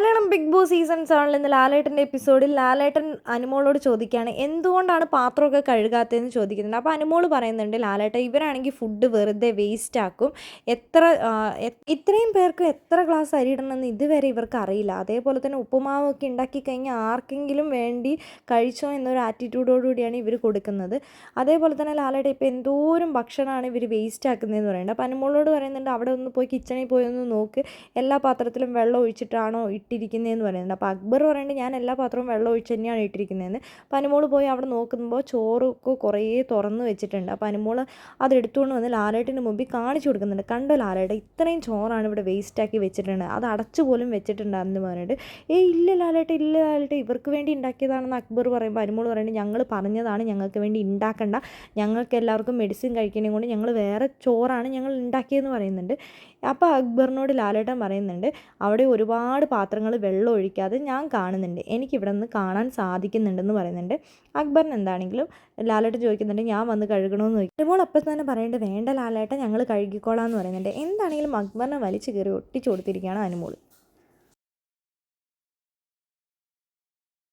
Malayalam big boss season സെവനിൽ ഇന്ന് ലാലേട്ടന്റെ എപ്പിസോഡിൽ ലാലേട്ടൻ അനുമോളോട് ചോദിക്കുകയാണ് എന്തുകൊണ്ടാണ് പാത്രമൊക്കെ കഴുകാത്തതെന്ന് ചോദിക്കുന്നുണ്ട്? അപ്പോൾ അനുമോൾ പറയുന്നുണ്ട് ലാലേട്ടൻ ഇവരാണെങ്കിൽ ഫുഡ് വെറുതെ വേസ്റ്റ് ആക്കും എത്ര ഇത്രയും പേർക്ക് എത്ര ഗ്ലാസ് അരി ഇടണമെന്ന് ഇതുവരെ ഇവർക്ക് അറിയില്ല. അതേപോലെ തന്നെ ഉപ്പുമാവൊക്കെ ഉണ്ടാക്കി കഴിഞ്ഞാൽ ആർക്കെങ്കിലും വേണ്ടി കഴിച്ചോ എന്നൊരു ആറ്റിറ്റ്യൂഡോടുകൂടിയാണ് ഇവർ കൊടുക്കുന്നത്. അതേപോലെ തന്നെ ലാലേട്ടൻ ഇപ്പോൾ എന്തോരം ഭക്ഷണമാണ് ഇവർ വേസ്റ്റ് ആക്കുന്നതെന്ന് പറയുന്നത് അപ്പോൾ അനുമോളോട് പറയുന്നുണ്ട് അവിടെ ഒന്ന് പോയി കിച്ചണിൽ പോയി ഒന്ന് നോക്ക്. എല്ലാ പാത്രത്തിലും വെള്ളം ഒഴിച്ചിട്ടാണോ ഇട്ടിരിക്കുന്നതെന്ന് പറയുന്നുണ്ട്. അപ്പോൾ അക്ബർ പറയുന്നത് ഞാൻ എല്ലാ പാത്രവും വെള്ളം ഒഴിച്ച് തന്നെയാണ് ഇട്ടിരിക്കുന്നതെന്ന് അപ്പോൾ അനുമോൾ പോയി അവിടെ നോക്കുമ്പോൾ ചോറൊക്കെ കുറേ തുറന്ന് വെച്ചിട്ടുണ്ട്. അപ്പോൾ അനുമോൾ അത് എടുത്തുകൊണ്ട് വന്ന് ലാലേട്ടിന്റെ മുമ്പിൽ കാണിച്ചു കൊടുക്കുന്നുണ്ട്. കണ്ടോ ലാലേട്ട ഇത്രയും ചോറാണ് ഇവിടെ വേസ്റ്റാക്കി വെച്ചിട്ടുണ്ട്. അത് അടച്ചു പോലും വെച്ചിട്ടുണ്ടായിരുന്നു പറഞ്ഞിട്ട്. ഏയ് ഇല്ല ലാലേട്ട ഇല്ല ലാലേട്ട ഇവർക്ക് വേണ്ടി ഉണ്ടാക്കിയതാണെന്ന് അക്ബർ പറയുമ്പോൾ അനുമോൾ പറയുന്നത് ഞങ്ങൾ പറഞ്ഞതാണ് ഞങ്ങൾക്ക് വേണ്ടി ഉണ്ടാക്കണ്ട ഞങ്ങൾക്ക് എല്ലാവർക്കും മെഡിസിൻ കഴിക്കണേ കൊണ്ട് ഞങ്ങൾ വേറെ ചോറാണ് ഞങ്ങൾ ഉണ്ടാക്കിയതെന്ന് പറയുന്നുണ്ട്. അപ്പോൾ അക്ബറിനോട് ലാലേട്ടൻ പറയുന്നുണ്ട് അവിടെ ഒരുപാട് പാത്രങ്ങൾ വെള്ളം ഒഴിക്കാതെ ഞാൻ കാണുന്നുണ്ട്. എനിക്കിവിടെ നിന്ന് കാണാൻ സാധിക്കുന്നുണ്ടെന്ന് പറയുന്നുണ്ട്. അക്ബറിന് എന്താണെങ്കിലും ലാലേട്ടൻ ചോദിക്കുന്നുണ്ട് ഞാൻ വന്ന് കഴുകണമെന്ന് ചോദിക്കും. അപ്പോൾ അപ്പം തന്നെ പറയേണ്ടത് വേണ്ട ലാലേട്ടൻ ഞങ്ങൾ കഴുകിക്കോളാം എന്ന് പറയുന്നുണ്ട്. എന്താണെങ്കിലും അക്ബറിനെ വലിച്ചു കയറി ഒട്ടിച്ചു കൊടുത്തിരിക്കുകയാണ് അനുമോൾ